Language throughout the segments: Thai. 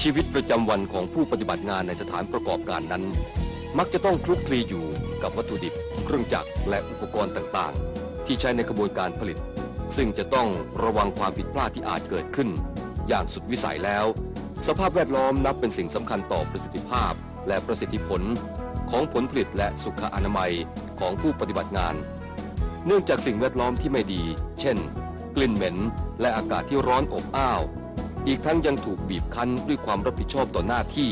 ชีวิตประจำวันของผู้ปฏิบัติงานในสถานประกอบการนั้น มักจะต้องคลุกคลีอยู่กับวัตถุดิบ เครื่องจักรและอุปกรณ์ต่างๆ ที่ใช้ในกระบวนการผลิต ซึ่งจะต้องระวังความผิดพลาดที่อาจเกิดขึ้น อย่างสุดวิสัยแล้ว สภาพแวดล้อมนับเป็นสิ่งสำคัญต่อประสิทธิภาพ และประสิทธิผลของผลผลิตและสุขอนามัยของผู้ปฏิบัติงาน เนื่องจากสิ่งแวดล้อมที่ไม่ดี เช่น กลิ่นเหม็น และอากาศที่ร้อนอบอ้าว อีกทั้งยังถูกบีบคั้นด้วยความรับผิดชอบต่อหน้าที่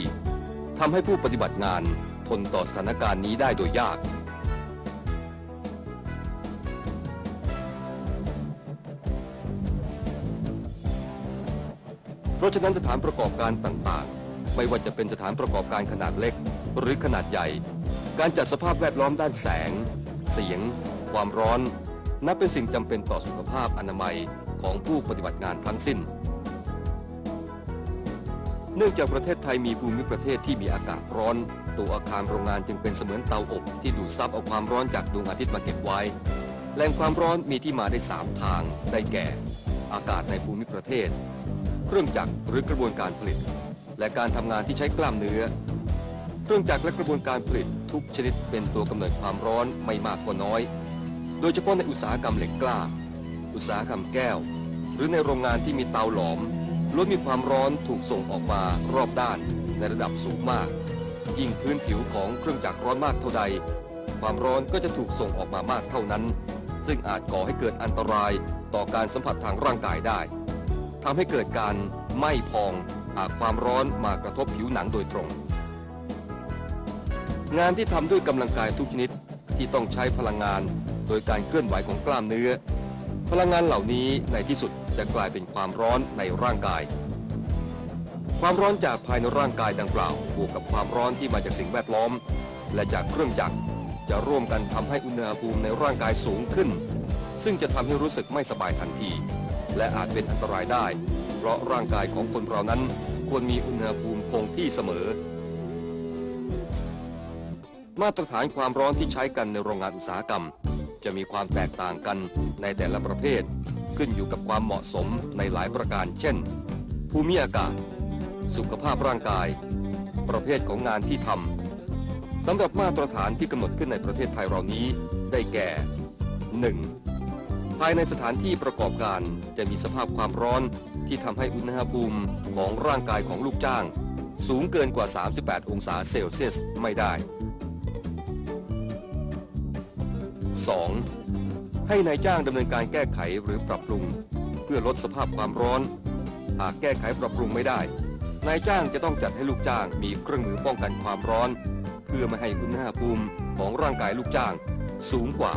ทำให้ผู้ปฏิบัติงานทนต่อสถานการณ์นี้ได้โดยยาก เพราะฉะนั้นสถานประกอบการต่างๆ ไม่ว่าจะเป็นสถานประกอบการขนาดเล็ก หรือขนาดใหญ่ การจัดสภาพแวดล้อมด้านแสง เสียง ความร้อน นับเป็นสิ่งจำเป็นต่อสุขภาพอนามัยของผู้ปฏิบัติงานทั้งสิ้น เนื่องจากประเทศไทยมีภูมิประเทศที่มีอากาศร้อน ตัวอาคารโรงงานจึงเป็นเสมือนเตาอบที่ดูดซับเอาความร้อนจากดวงอาทิตย์มาเก็บไว้ แหล่งความร้อนมีที่มาได้ 3 ทาง ได้แก่ อากาศในภูมิประเทศ เครื่องจักรหรือกระบวนการผลิต และการทำงานที่ใช้กล้ามเนื้อ เครื่องจักรและกระบวนการผลิตทุกชนิดเป็นตัวกำเนิดความร้อนไม่มากก็น้อย โดยเฉพาะในอุตสาหกรรมเหล็กกล้า อุตสาหกรรมแก้ว หรือในโรงงานที่มีเตาหลอม ล้วนมีความร้อนถูกส่งออกมารอบด้านในระดับสูงมาก ยิ่งพื้นผิวของเครื่องจักรร้อนมากเท่าใด ความร้อนก็จะถูกส่งออกมามากเท่านั้น ซึ่งอาจก่อให้เกิดอันตรายต่อการสัมผัสทางร่างกายได้ทำให้เกิดการไหม้พองหากความร้อนมากระทบผิวหนังโดยตรง งานที่ทำด้วยกำลังกายทุกชนิดที่ต้องใช้พลังงานโดยการเคลื่อนไหวของกล้ามเนื้อ พลังงานเหล่านี้ในที่สุด จะกลายเป็นความร้อนในร่างกาย ความร้อนจากภายในร่างกายดังกล่าวบวกกับความร้อนที่มาจากสิ่งแวดล้อม และจากเครื่องจักรจะร่วมกันทำให้อุณหภูมิในร่างกายสูงขึ้น ซึ่งจะทำให้รู้สึกไม่สบายทันที และอาจเป็นอันตรายได้ เพราะร่างกายของคนเรานั้นควรมีอุณหภูมิคงที่เสมอ มาตรฐานความร้อนที่ใช้กันในโรงงานอุตสาหกรรม จะมีความแตกต่างกันในแต่ละประเภท ขึ้นอยู่กับความเหมาะสมในหลายประการ เช่น ภูมิอากาศ สุขภาพร่างกาย ประเภทของงานที่ทำสำหรับมาตรฐานที่กำหนดขึ้นในประเทศไทยเรานี้ ได้แก่ 1. ภายในสถานที่ประกอบการจะมีสภาพความร้อนที่ทำให้อุณหภูมิของร่างกายของลูกจ้าง สูงเกินกว่า 38 องศาเซลเซียสไม่ได้ 2. ให้นายจ้างดำเนินการแก้ไขหรือปรับปรุง เพื่อลดสภาพความร้อน หากแก้ไขปรับปรุงไม่ได้ นายจ้างจะต้องจัดให้ลูกจ้างมีเครื่องมือป้องกันความร้อน เพื่อไม่ให้อุณหภูมิของร่างกายลูกจ้าง สูงกว่า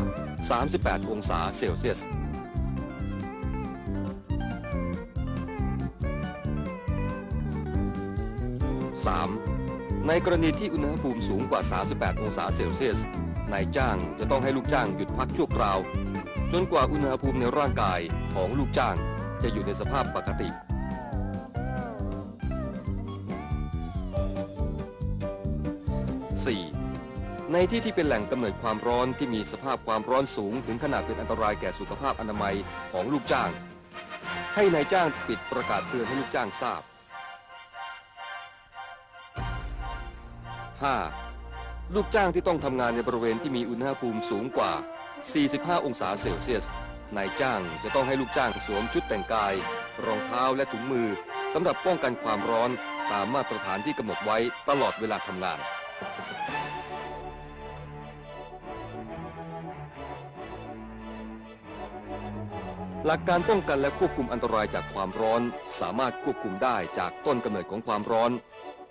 38 องศาเซลเซียส 3. ในกรณีที่อุณหภูมิสูงกว่า 38 องศาเซลเซียส นายจ้างจะต้องให้ลูกจ้างหยุดพักชั่วคราว จนกว่าอุณหภูมิในร่างกายของลูกจ้างจะอยู่ในสภาพปกติ 4. ในที่ที่เป็นแหล่งกำเนิดความร้อนที่มีสภาพความร้อนสูงถึงขนาดเป็นอันตรายแก่สุขภาพอนามัยของลูกจ้าง ให้นายจ้างปิดประกาศเตือนให้ลูกจ้างทราบ 5. ลูกจ้างที่ต้องทำงานในบริเวณที่มีอุณหภูมิสูงกว่า 45 องศาเซลเซียส นายจ้างจะต้องให้ลูกจ้างสวมชุดแต่งกาย รองเท้าและถุงมือสำหรับป้องกันความร้อนตามมาตรฐานที่กำหนดไว้ตลอดเวลาทำงาน หลักการป้องกันและควบคุมอันตรายจากความร้อน สามารถควบคุมได้จากต้นกำเนิดของความร้อน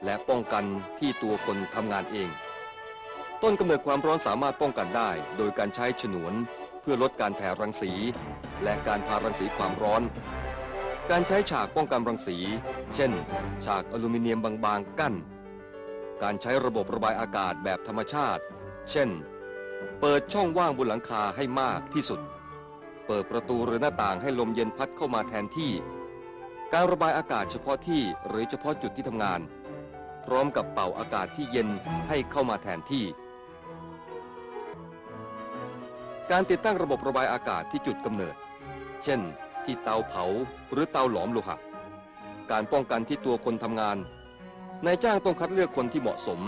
และป้องกันที่ตัวคนทำงานเอง ต้นกำเนิดความร้อนสามารถป้องกันได้ โดยการใช้ฉนวนเพื่อลดการแผ่รังสี และการพารังสีความร้อน การใช้ฉากป้องกันรังสี เช่น ฉากอลูมิเนียมบางๆกั้น การใช้ระบบระบายอากาศแบบธรรมชาติ เช่น เปิดช่องว่างบนหลังคาให้มากที่สุด เปิดประตูหรือหน้าต่างให้ลมเย็นพัดเข้ามาแทนที่ การระบายอากาศเฉพาะที่หรือเฉพาะจุดที่ทำงาน พร้อมกับเป่าอากาศที่เย็นให้เข้ามาแทนที่ การติดตั้งระบบระบายอากาศที่จุดกำเนิด เช่น ที่เตาเผาหรือเตาหลอมโลหะ การป้องกันที่ตัวคนทำงาน นายจ้างต้องคัดเลือกคนที่เหมาะสม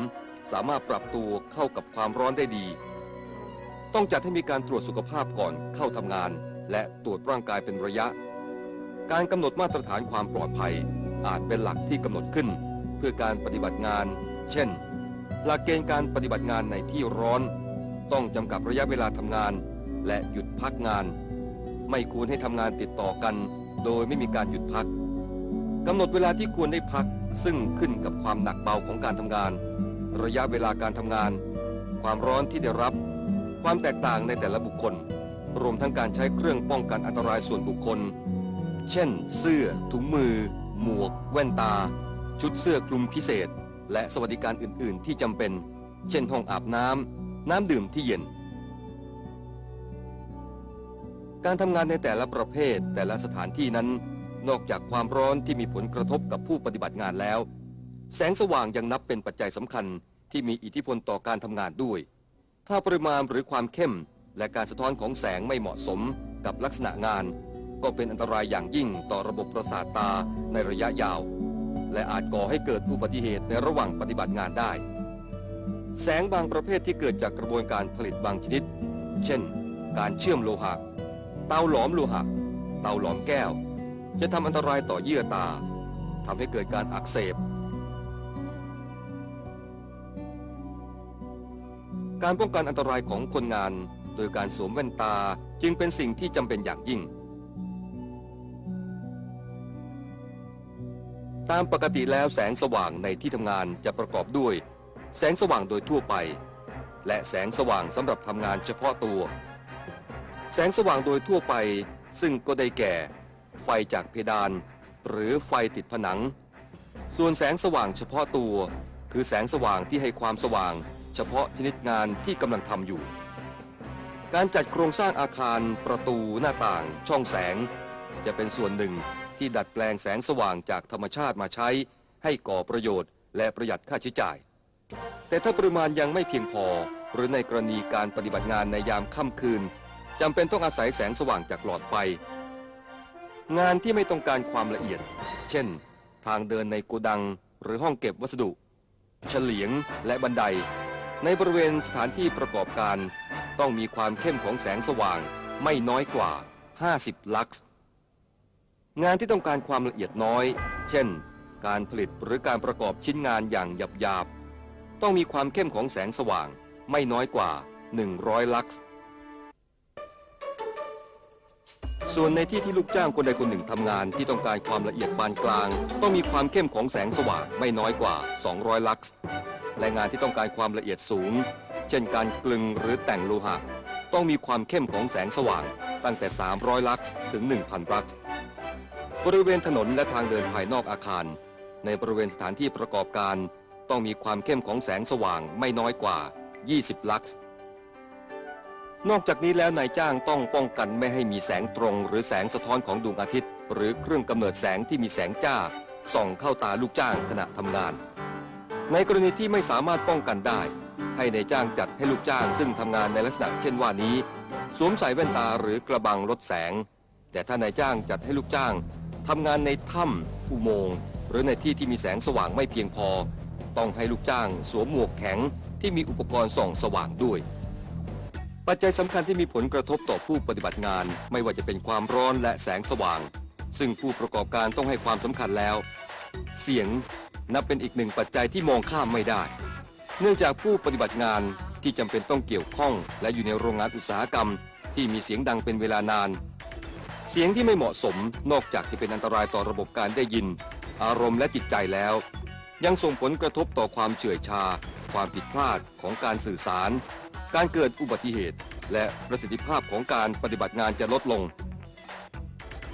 สามารถปรับตัวเข้ากับความร้อนได้ดี ต้องจัดให้มีการตรวจสุขภาพก่อนเข้าทำงาน และตรวจร่างกายเป็นระยะ การกำหนดมาตรฐานความปลอดภัย อาจเป็นหลักที่กำหนดขึ้น เพื่อการปฏิบัติงาน เช่น หลักเกณฑ์การปฏิบัติงานในที่ร้อน ต้องจำกัดระยะเวลาทำงาน และหยุดพักงาน ไม่ควรให้ทำงานติดต่อกัน โดยไม่มีการหยุดพักกำหนดเวลาที่ควรได้พัก ซึ่งขึ้นกับความหนักเบาของการทำงาน ระยะเวลาการทำงาน ความร้อนที่ได้รับ ความแตกต่างในแต่ละบุคคล รวมทั้งการใช้เครื่องป้องกันอันตรายส่วนบุคคล เช่น เสื้อ ถุงมือ หมวก แว่นตา ชุดเสื้อคลุมพิเศษ และสวัสดิการอื่น ๆ ที่จำเป็น เช่นห้องอาบน้ำน้ำดื่มที่เย็น การทำงานในแต่ละประเภทแต่ละสถานที่นั้น นอกจากความร้อนที่มีผลกระทบกับผู้ปฏิบัติงานแล้ว แสงสว่างยังนับเป็นปัจจัยสำคัญที่มีอิทธิพลต่อการทำงานด้วย ถ้าปริมาณหรือความเข้ม และการสะท้อนของแสงไม่เหมาะสมกับลักษณะงาน ก็เป็นอันตรายอย่างยิ่งต่อระบบประสาทตาในระยะยาว และอาจก่อให้เกิดอุบัติเหตุในระหว่างปฏิบัติงานได้ แสงบางประเภทที่เกิดจากกระบวนการผลิตบางชนิด เช่น การเชื่อมโลหะ เตาหลอมโลหะ เตาหลอมแก้ว จะทำอันตรายต่อเยื่อตาทำให้เกิดการอักเสบ การป้องกันอันตรายของคนงาน โดยการสวมแว่นตาจึงเป็นสิ่งที่จำเป็นอย่างยิ่ง ตามปกติแล้วแสงสว่างในที่ทำงานจะประกอบด้วย แสงสว่างโดยทั่วไป และแสงสว่างสำหรับทำงานเฉพาะตัว แสงสว่างโดยทั่วไปซึ่งก็ได้แก่ ไฟจากเพดาน หรือไฟติดผนัง ส่วนแสงสว่างเฉพาะตัว คือแสงสว่างที่ให้ความสว่าง เฉพาะชนิดงานที่กำลังทำอยู่ การจัดโครงสร้างอาคารประตูหน้าต่าง ช่องแสง จะเป็นส่วนหนึ่งที่ดัดแปลงแสงสว่างจากธรรมชาติมาใช้ ให้ก่อประโยชน์ และประหยัดค่าใช้จ่าย แต่ถ้าปริมาณยังไม่เพียงพอ หรือในกรณีการปฏิบัติงานในยามค่ำคืน จำเป็นต้องอาศัยแสงสว่างจากหลอดไฟ งานที่ไม่ต้องการความละเอียด เช่น ทางเดินในโกดังหรือห้องเก็บวัสดุ เฉลียงและบันได ในบริเวณสถานที่ประกอบการ ต้องมีความเข้มของแสงสว่างไม่น้อยกว่า 50 ลักซ์งานที่ต้องการความละเอียดน้อย เช่น การผลิตหรือการประกอบชิ้นงานอย่างหยาบๆ ต้องมีความเข้มของแสงสว่างไม่น้อยกว่า 100 ลักซ์ ส่วนในที่ที่ลูกจ้างคนใดคนหนึ่งทำงานที่ต้องการความละเอียดปานกลาง ต้องมีความเข้มของแสงสว่างไม่น้อยกว่า 200 ลักซ์และงานที่ต้องการความละเอียดสูง เช่นการกลึงหรือแต่งโลหะ ต้องมีความเข้มของแสงสว่าง ตั้งแต่ 300 ลักซ์ถึง 1,000 ลักซ์บริเวณถนนและทางเดินภายนอกอาคาร ในบริเวณสถานที่ประกอบการ ต้องมีความเข้มของแสงสว่างไม่น้อยกว่า 20 ลักซ์ นอกจากนี้แล้วนายจ้างต้องป้องกันไม่ให้มีแสงตรง หรือแสงสะท้อนของดวงอาทิตย์ หรือเครื่องกำเนิดแสงที่มีแสงจ้า ส่องเข้าตาลูกจ้างขณะทำงาน ในกรณีที่ไม่สามารถป้องกันได้ ให้นายจ้างจัดให้ลูกจ้างซึ่งทำงานในลักษณะเช่นว่านี้ สวมใส่แว่นตาหรือกระบังลดแสง แต่ถ้านายจ้างจัดให้ลูกจ้างทำงานในถ้ำอุโมงค์หรือในที่ที่มีแสงสว่างไม่เพียงพอ ต้องให้ลูกจ้าง สวมหมวกแข็งที่มีอุปกรณ์ส่องสว่างด้วย ปัจจัยสำคัญที่มีผลกระทบต่อผู้ปฏิบัติงาน ไม่ว่าจะเป็นความร้อนและแสงสว่าง ซึ่งผู้ประกอบการต้องให้ความสำคัญแล้ว เสียงนับเป็นอีกหนึ่งปัจจัยที่มองข้ามไม่ได้ เนื่องจากผู้ปฏิบัติงานที่จำเป็นต้องเกี่ยวข้อง และอยู่ในโรงงานอุตสาหกรรม ที่มีเสียงดังเป็นเวลานาน เสียงที่ไม่เหมาะสมนอกจากจะเป็นอันตรายต่อระบบการได้ยิน อารมณ์และจิตใจแล้ว ยังส่งผลกระทบต่อความเฉื่อยชา ความผิดพลาดของการสื่อสาร การเกิดอุบัติเหตุ และประสิทธิภาพของการปฏิบัติงานจะลดลง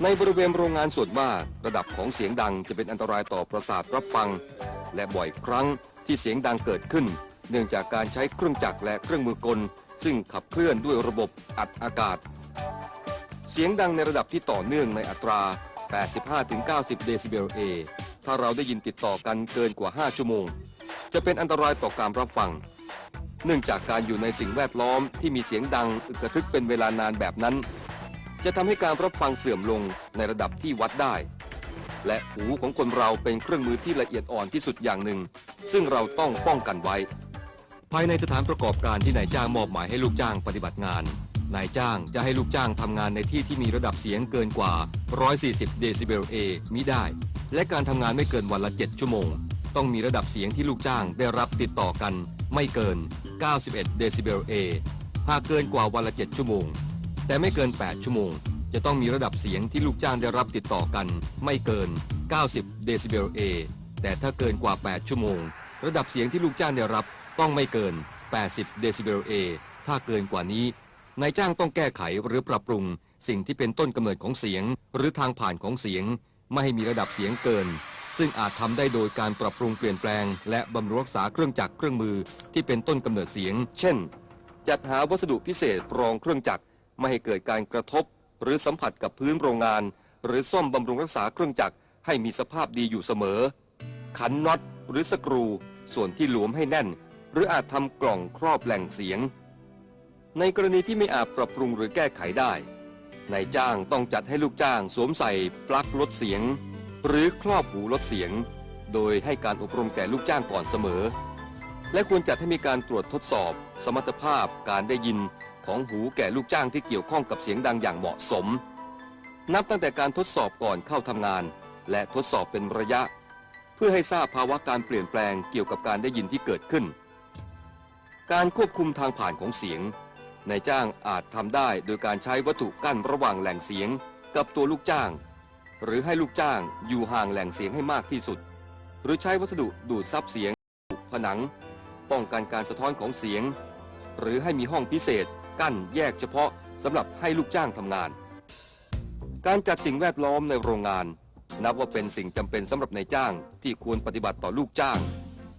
ในบริเวณโรงงานส่วนมากระดับของเสียงดังจะเป็นอันตรายต่อประสาทรับฟัง และบ่อยครั้งที่เสียงดังเกิดขึ้น เนื่องจากการใช้เครื่องจักรและเครื่องมือกล ซึ่งขับเคลื่อนด้วยระบบอัดอากาศ เสียงดังในระดับที่ต่อเนื่องในอัตรา 85-90 เดซิเบลเอถ้าเราได้ยินติดต่อกันเกินกว่า 5 ชั่วโมง จะเป็นอันตรายต่อการรับฟัง เนื่องจากการอยู่ในสิ่งแวดล้อมที่มีเสียงดังอึกระทึกเป็นเวลานานแบบนั้น จะทำให้การรับฟังเสื่อมลงในระดับที่วัดได้ และหูของคนเราเป็นเครื่องมือที่ละเอียดอ่อนที่สุดอย่างหนึ่ง ซึ่งเราต้องป้องกันไว้ ภายในสถานประกอบการที่นายจ้างมอบหมายให้ลูกจ้างปฏิบัติงานนายจ้างจะให้ลูกจ้างทำงานในที่ที่มีระดับเสียงเกินกว่า 140 เดซิเบลเอมิได้ และการทำงานไม่เกินวันละ 7 ชั่วโมง ต้องมีระดับเสียงที่ลูกจ้างได้รับติดต่อกัน ไม่เกิน 91 เดซิเบลเอหากเกินกว่าวันละ 7 ชั่วโมง แต่ไม่เกิน 8 ชั่วโมง จะต้องมีระดับเสียงที่ลูกจ้างได้รับติดต่อกัน ไม่เกิน 90 เดซิเบลเอแต่ถ้าเกินกว่า 8 ชั่วโมง ระดับเสียงที่ลูกจ้างได้รับต้องไม่เกิน 80 เดซิเบลเอถ้าเกินกว่านี้นายจ้างต้องแก้ไขหรือปรับปรุง สิ่งที่เป็นต้นกำเนิดของเสียง หรือทางผ่านของเสียง ไม่ให้มีระดับเสียงเกิน ซึ่งอาจทำได้โดยการปรับปรุงเปลี่ยนแปลง และบำรุงรักษาเครื่องจักรเครื่องมือที่เป็นต้นกำเนิดเสียง เช่น จัดหาวัสดุพิเศษรองเครื่องจักรไม่ให้เกิดการกระทบ หรือสัมผัสกับพื้นโรงงาน หรือซ่อมบำรุงรักษาเครื่องจักรให้มีสภาพดีอยู่เสมอ ขันน็อตหรือสกรู ส่วนที่หลวมให้แน่น หรืออาจทำกล่องครอบแหล่งเสียง ในกรณีที่ไม่อาจปรับปรุงหรือแก้ไขได้นายจ้างต้องจัดให้ลูกจ้างสวมใส่ปลั๊กลดเสียง หรือครอบหูลดเสียง โดยให้การอบรมแก่ลูกจ้างก่อนเสมอ และควรจัดให้มีการตรวจทดสอบ สมรรถภาพการได้ยินของหูแก่ลูกจ้างที่เกี่ยวข้องกับเสียงดังอย่างเหมาะสม นับตั้งแต่การทดสอบก่อนเข้าทำงาน และทดสอบเป็นระยะ เพื่อให้ทราบภาวะการเปลี่ยนแปลงเกี่ยวกับการได้ยินที่เกิดขึ้น การควบคุมทางผ่านของเสียงนายจ้างอาจทำได้โดยการใช้วัตถุกั้นระหว่างแหล่งเสียงกับตัวลูกจ้าง หรือให้ลูกจ้างอยู่ห่างแหล่งเสียงให้มากที่สุด หรือใช้วัสดุดูดซับเสียง ผนัง ป้องกันการสะท้อนของเสียง หรือให้มีห้องพิเศษ กั้นแยกเฉพาะสำหรับให้ลูกจ้างทำงาน การจัดสิ่งแวดล้อมในโรงงาน นับว่าเป็นสิ่งจำเป็นสำหรับนายจ้างที่ควรปฏิบัติต่อลูกจ้าง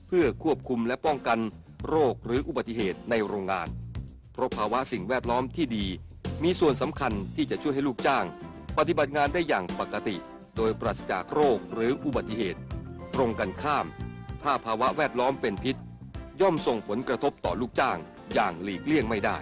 เพื่อควบคุมและป้องกันโรคหรืออุบัติเหตุในโรงงาน เพราะภาวะสิ่งแวดล้อมที่ดี มีส่วนสำคัญที่จะช่วยให้ลูกจ้าง ปฏิบัติงานได้อย่างปกติ โดยปราศจากโรคหรืออุบัติเหตุ ตรงกันข้าม ถ้าภาวะแวดล้อมเป็นพิษ ย่อมส่งผลกระทบต่อลูกจ้างอย่างหลีกเลี่ยงไม่ได้